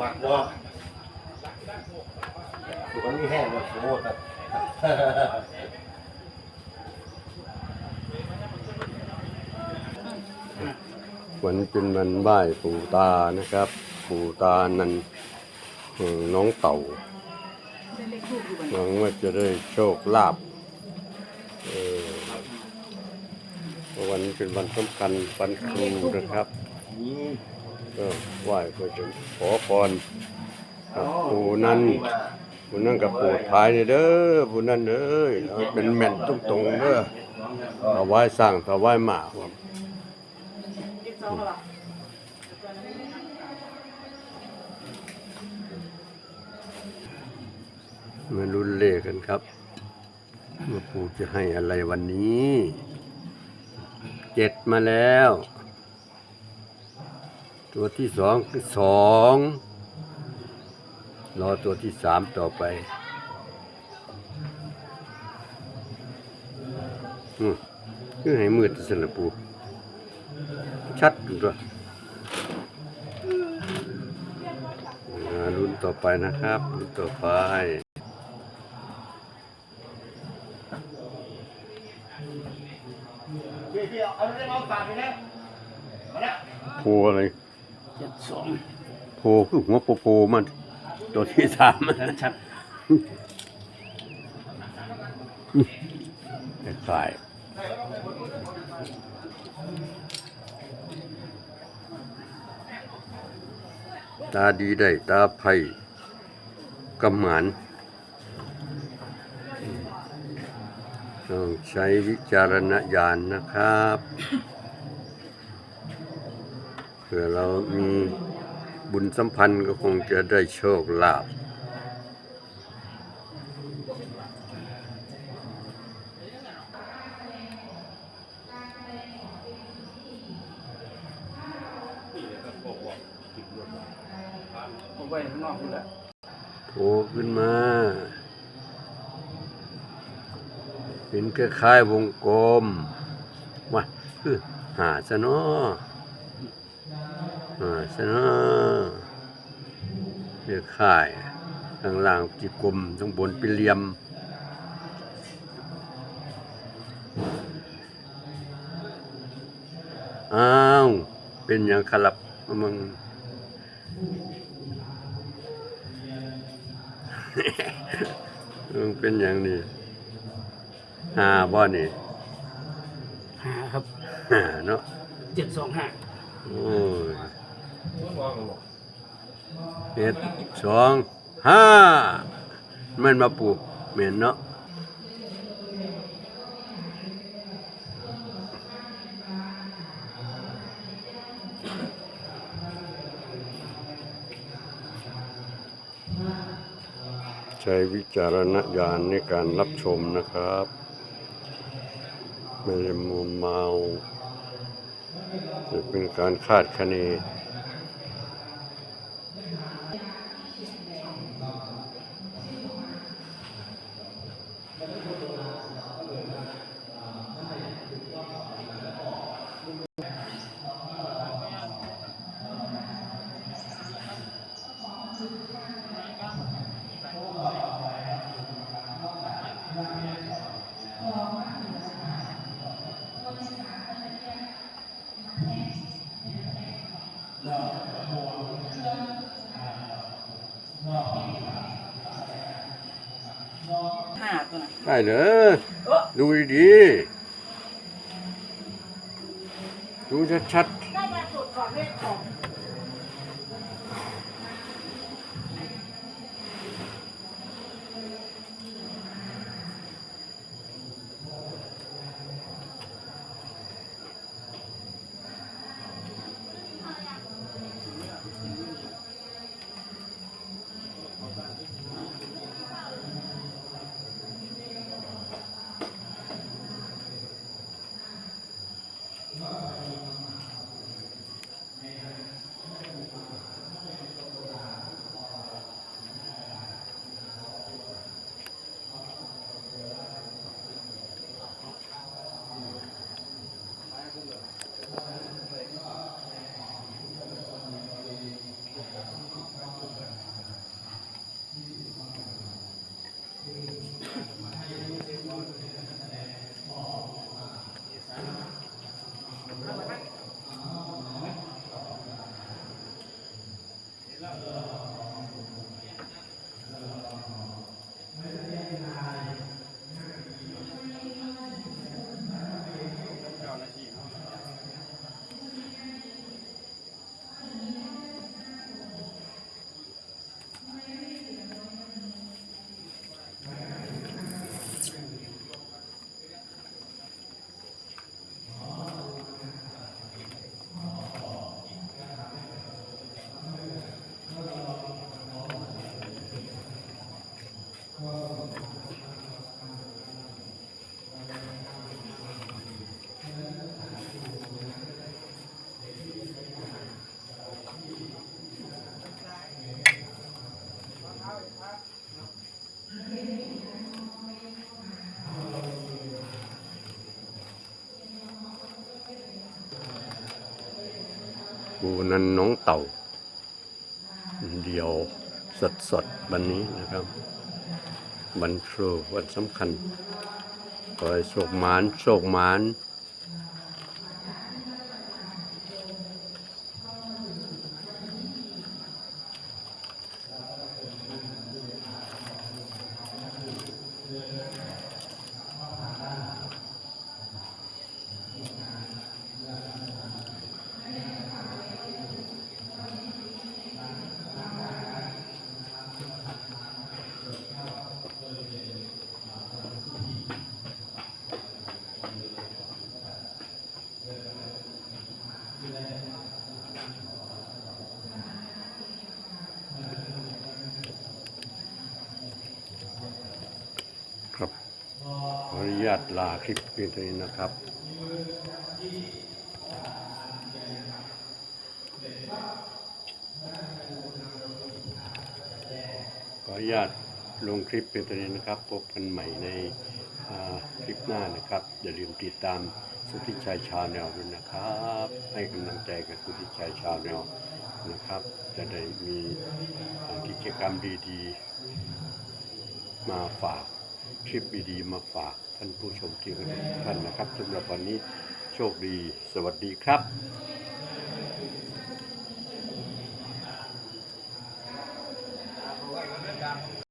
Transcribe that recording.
มักบ่ตัวนี้แห้งแบบโอ้แต่วันเป็นวันไหว้ปู่ตานะครับ ปู่ตานันเอ่อน้องเต่าหวังว่าจะได้โชคลาภเออวันเป็นวันสำคัญวันครูนะครับ ก็ไหว้ก็จะขอพรกับปู่นั้นปู่นั้นกับปู่ทายนี่เด้อปู่นั้นเอ้ยเอาเป็นแม่นตรงๆเด้อถวายสร้างถวายหมาครับมาลุ้นเลขกันครับว่าปู่จะให้อะไรวันนี้ เจ็ดมาแล้ว ตัวที่สองคือสองรอตัวที่สามต่อไปอืมคือให้มืดสนละปูชัดอยู่ด้วยอ่ารุ่นต่อไปนะครับรุ่นต่อไปพี่พี่เอาเรื่องมาฝากไปนะมาละโพอะไร เจ็ดสองโพคือหัวโปโปมันตัวที่สามชัดคล้ายตาดีได้ ตาไผ่กำหมันต้องใช้วิจารณญาณนะครับเผื่อเรามีบุญสัมพันธ์ก็คงจะได้โชคลาภผมไว้ข้างนอกนี่แหละโผล่ขึ้นมา เป็นคล้ายๆวงกลมว่าคือหาซะเนาะ หาซะเนาะคล้ายข้างล่างจีกลมข้างบนเป็นเหลี่ยมอ้าวเป็นอย่างขลับมึงมึงเป็นอย่างนี้หาบ่นี่หาครับหาเนาะเจ็ดสองห้า โอ้ยเจ็ดสองห้ามันมาปลูกเหม็นเนาะใช้วิจารณญาณในการรับชมนะครับ ไม่ได้มัวเมา เป็นการคาดคะเน ได้เหรอดูดีๆดูชัดไ Amen. ปูนันน้องเต่า เดียวสดสดๆวันนี้นะครับ วันครูวันสำคัญขอให้โชคหมานโชคหมาน ครับขออนุญาตลาคลิปเพียงเท่านี้นะครับขออนุญาตลงคลิปเพียงเท่านี้นะครับ พบกันใหม่ในคลิปหน้านะครับ อย่าลืมติดตามสุทธิชัยชาแนลด้วยนะครับ ให้กำลังใจกับสุทธิชัยชาแนลนะครับ จะได้มีกิจกรรมดีๆ มาฝาก คลิปดีๆมาฝากท่านผู้ชมที่ทุกท่านนะครับสำหรับวันนี้โชคดี สวัสดีครับ